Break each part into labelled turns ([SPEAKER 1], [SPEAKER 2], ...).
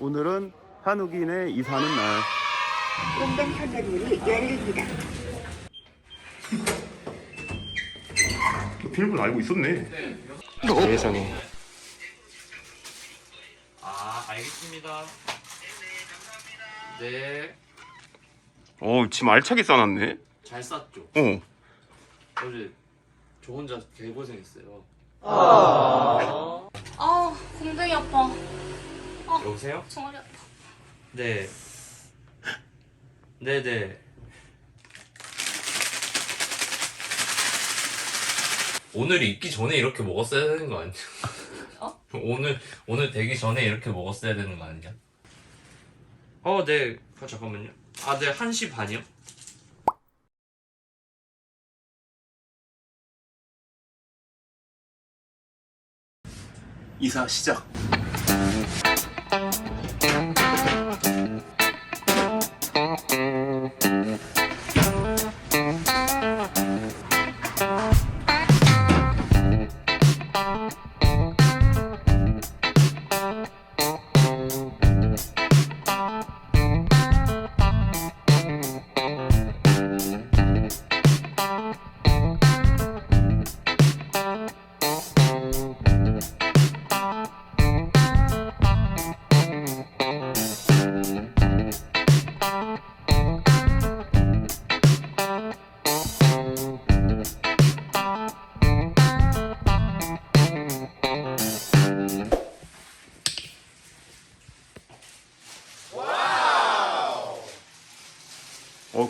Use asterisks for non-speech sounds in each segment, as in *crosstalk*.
[SPEAKER 1] 오늘은 한욱인의 이사하는 날.
[SPEAKER 2] 공장 선전문이 열립니다.
[SPEAKER 1] 비밀번호 알고 있었네. 세상에.
[SPEAKER 3] 아 알겠습니다. 네.
[SPEAKER 1] 어, 짐 알차게 싸놨네.
[SPEAKER 3] 잘 쌌죠.
[SPEAKER 1] 어.
[SPEAKER 3] 어제 저 혼자 개고생했어요.
[SPEAKER 4] 아, 공댕이 아파.
[SPEAKER 3] 여보세요?
[SPEAKER 4] 종아리 아파.
[SPEAKER 3] 네. 네네. 오늘 있기 전에 이렇게 먹었어야 되는 거 아니야?
[SPEAKER 4] 어? *laughs*
[SPEAKER 3] 오늘 오늘 되기 전에 이렇게 먹었어야 되는 거 아니야? 어, 네. 아, 잠깐만요. 아, 네. 1시 반이요?
[SPEAKER 1] 이사 시작.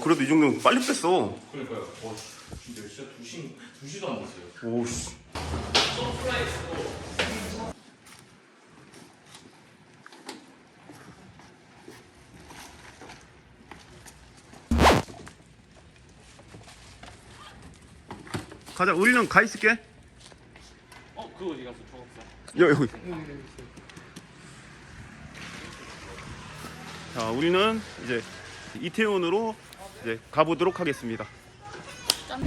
[SPEAKER 1] 그래도 이 정도면 빨리 뺐어.
[SPEAKER 3] 그러니까요. 와, 진짜 진짜 2시, 2시도 안 됐어요.
[SPEAKER 1] 오, 씨. 가자, 우리는 가 있을게.
[SPEAKER 3] 어, 그거 어디 갔어? 저었어
[SPEAKER 1] 여, 여기. 자, 우리는 이제 이태원으로 이제 가보도록 하겠습니다.
[SPEAKER 4] 짠.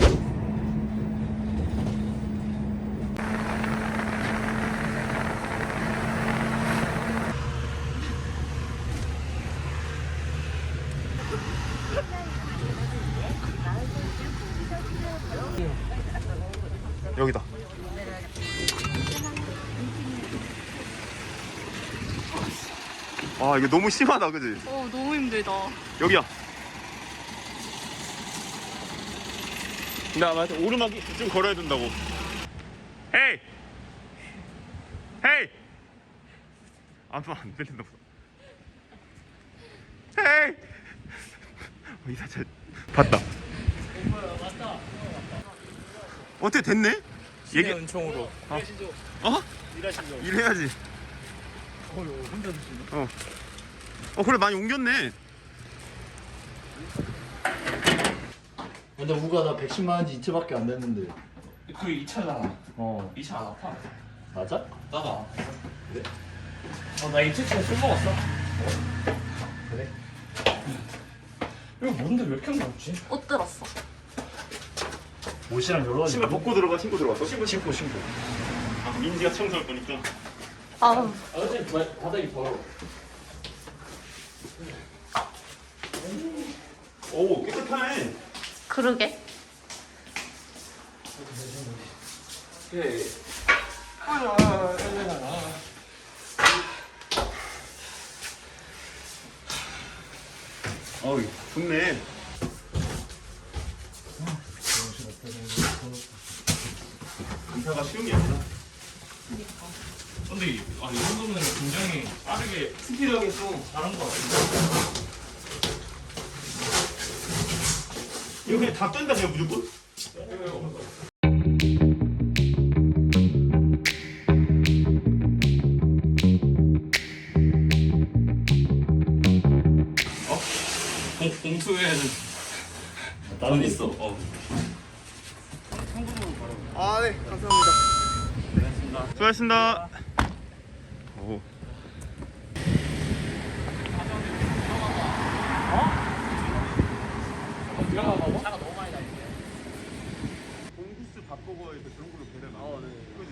[SPEAKER 1] 여기다. 아, 이게 너무 심하다, 그지?
[SPEAKER 4] 어, 너무 힘들다.
[SPEAKER 1] 여기야. 나 맞아. 오르막이 좀 걸어야 된다고. 헤이! 헤이! 아마 안 들린다 보다. 헤이! 어, 이사 잘 봤다. 어떻게 됐네? 얘기
[SPEAKER 3] 은총으로.
[SPEAKER 1] 어? 일해야지. 어. 어 그래 많이 옮겼네.
[SPEAKER 5] 근데 우가 나 백신 맞은 지 이틀밖에 안 됐는데
[SPEAKER 3] 그 2차잖아.
[SPEAKER 5] 어
[SPEAKER 3] 2차 안 아파?
[SPEAKER 5] 맞아?
[SPEAKER 3] 나가. 그래? 어, 나 2차 치고 술 먹었어.
[SPEAKER 5] 그래?
[SPEAKER 3] 이거 뭔데 왜 이렇게 먹지?
[SPEAKER 4] 옷 들었어.
[SPEAKER 5] 옷이랑 여러 가지
[SPEAKER 1] 신발 벗고 들어가 신고 들어갔어? 신고
[SPEAKER 5] 신고 신고
[SPEAKER 1] 아, 민지가 청소할 거니까.
[SPEAKER 4] 아,
[SPEAKER 3] 어제 바닥이 더러워.
[SPEAKER 1] 오 깨끗하네.
[SPEAKER 4] 그러게.
[SPEAKER 3] 예.
[SPEAKER 1] 어이 좋네. 이사가 쉬운 게 아니라.
[SPEAKER 3] 근데 이- 아, 이 정도면 굉장히 빠르게 스피드하게 또 잘한 것 같은데.
[SPEAKER 1] 이거 그냥 다 뗀다 그냥 무조건?
[SPEAKER 3] 공, 공수에는
[SPEAKER 5] 다른
[SPEAKER 3] 있어. 어.
[SPEAKER 1] 아, 네, 감사합니다. 수고하셨습니다. 오. 공구스 밥버거에서 그런 걸로 배달 나와. 네. 그지?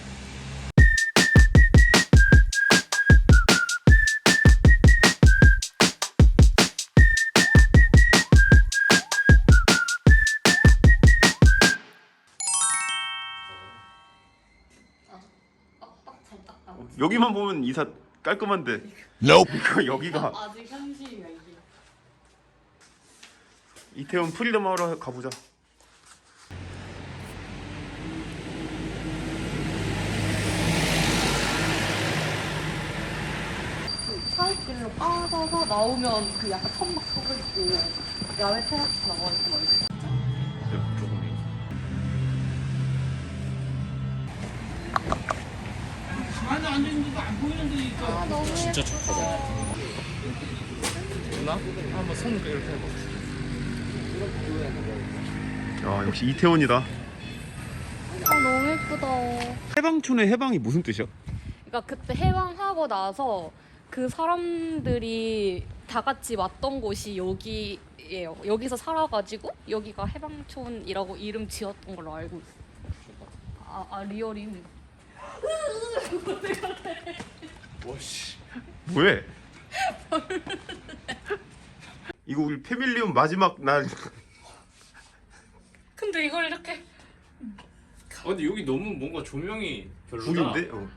[SPEAKER 1] 여기만 보면 이사 깔끔한데. 이거 여기가
[SPEAKER 4] 아직 현실이야 이게.
[SPEAKER 1] 이태원 프리덤 하러 가보자.
[SPEAKER 4] 사이길로 빠져서 나오면 그 약간 천막 서고 있고 야외 테라스 나와 있고 막 이렇게. 아 너무
[SPEAKER 3] 진짜 좋거든. 누나 한번 손 이렇게 해봐.
[SPEAKER 1] 야 역시 이태원이다.
[SPEAKER 4] 아 너무 예쁘다.
[SPEAKER 1] 해방촌의 해방이 무슨 뜻이야?
[SPEAKER 4] 그러니까 그때 해방하고 나서 그 사람들이 다 같이 왔던 곳이 여기예요. 여기서 살아가지고 여기가 해방촌이라고 이름 지었던 걸로 알고 있어. 아, 아 리얼이네.
[SPEAKER 3] 와씨.
[SPEAKER 1] 뭐해? 이거 우리 패밀리온 마지막 날
[SPEAKER 4] 근데 이걸 이렇게
[SPEAKER 3] 아 근데 여기 너무 뭔가 조명이 별로다.
[SPEAKER 1] 구인데? 어.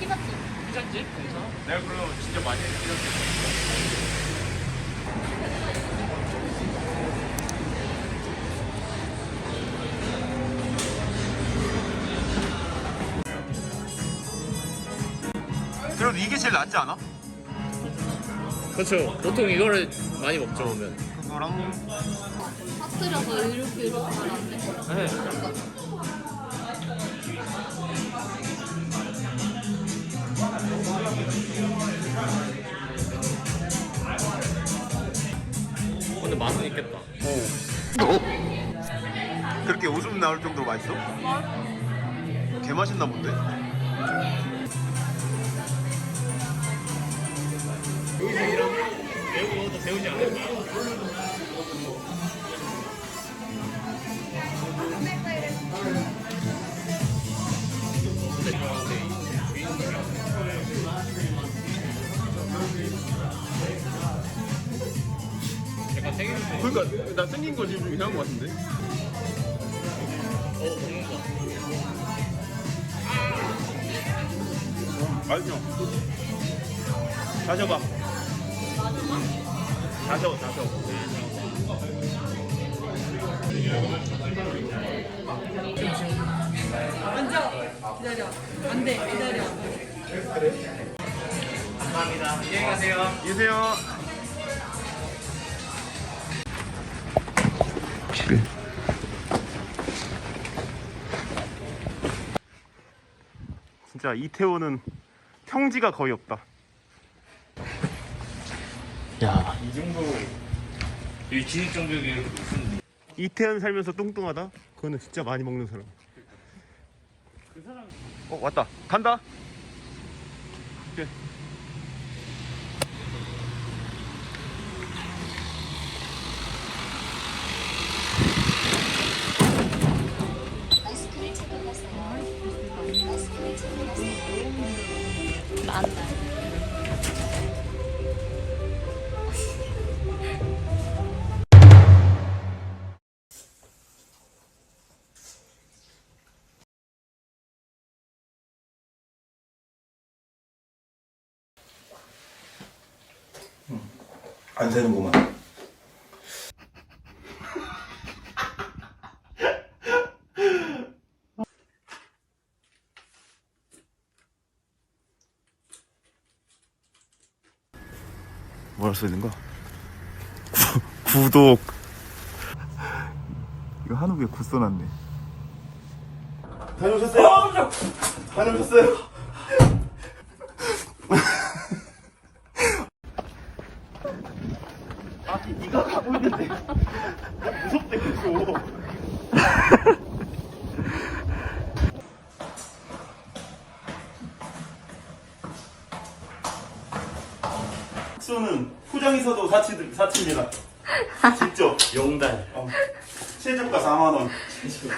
[SPEAKER 4] 피자집.
[SPEAKER 3] 피자집? 괜찮아? 내가 그러면 진짜 많이 해 피자집.
[SPEAKER 1] 그래도 이게 제일 낫지 않아?
[SPEAKER 3] 그렇죠. 보통 이거를 많이 먹죠 오면.
[SPEAKER 1] 그거랑
[SPEAKER 4] 터뜨려서 이렇게 이렇게 말하는데.
[SPEAKER 3] 네. 근데 맛은 있겠다.
[SPEAKER 1] 그렇게 웃음 나올 정도로 맛있어? 개 맛있나 본데?
[SPEAKER 3] 배우도 배우지 않을까? 약간 생일
[SPEAKER 1] 그러니까 나 생긴 거 지금 이상한 거 같은데? 맛있어 다셔봐 다셔 다셔
[SPEAKER 3] 감사합니다. 안녕히 가세요.
[SPEAKER 1] 계세요 진짜 이태원은 평지가 거의 없다
[SPEAKER 5] 야
[SPEAKER 3] 이 정도 이 진입 장벽이 이렇게 높은
[SPEAKER 1] 이태원 살면서 뚱뚱하다? 그거는 진짜 많이 먹는 사람. 어 왔다. 간다. 오케이.
[SPEAKER 4] 맞나?
[SPEAKER 1] 안 되는구만. 뭐라 써 있는 거? 구, 구독. 이거 한우에 구 써놨네. 다녀오셨어요? 다녀오셨어요? 아니 네가 가고 있는데 무섭대 계속. 숙소는 포장이서도 사치 사치입니다. 직접 *laughs*
[SPEAKER 3] 용달.
[SPEAKER 1] 어. 최저가 4만 원.
[SPEAKER 5] 최저가.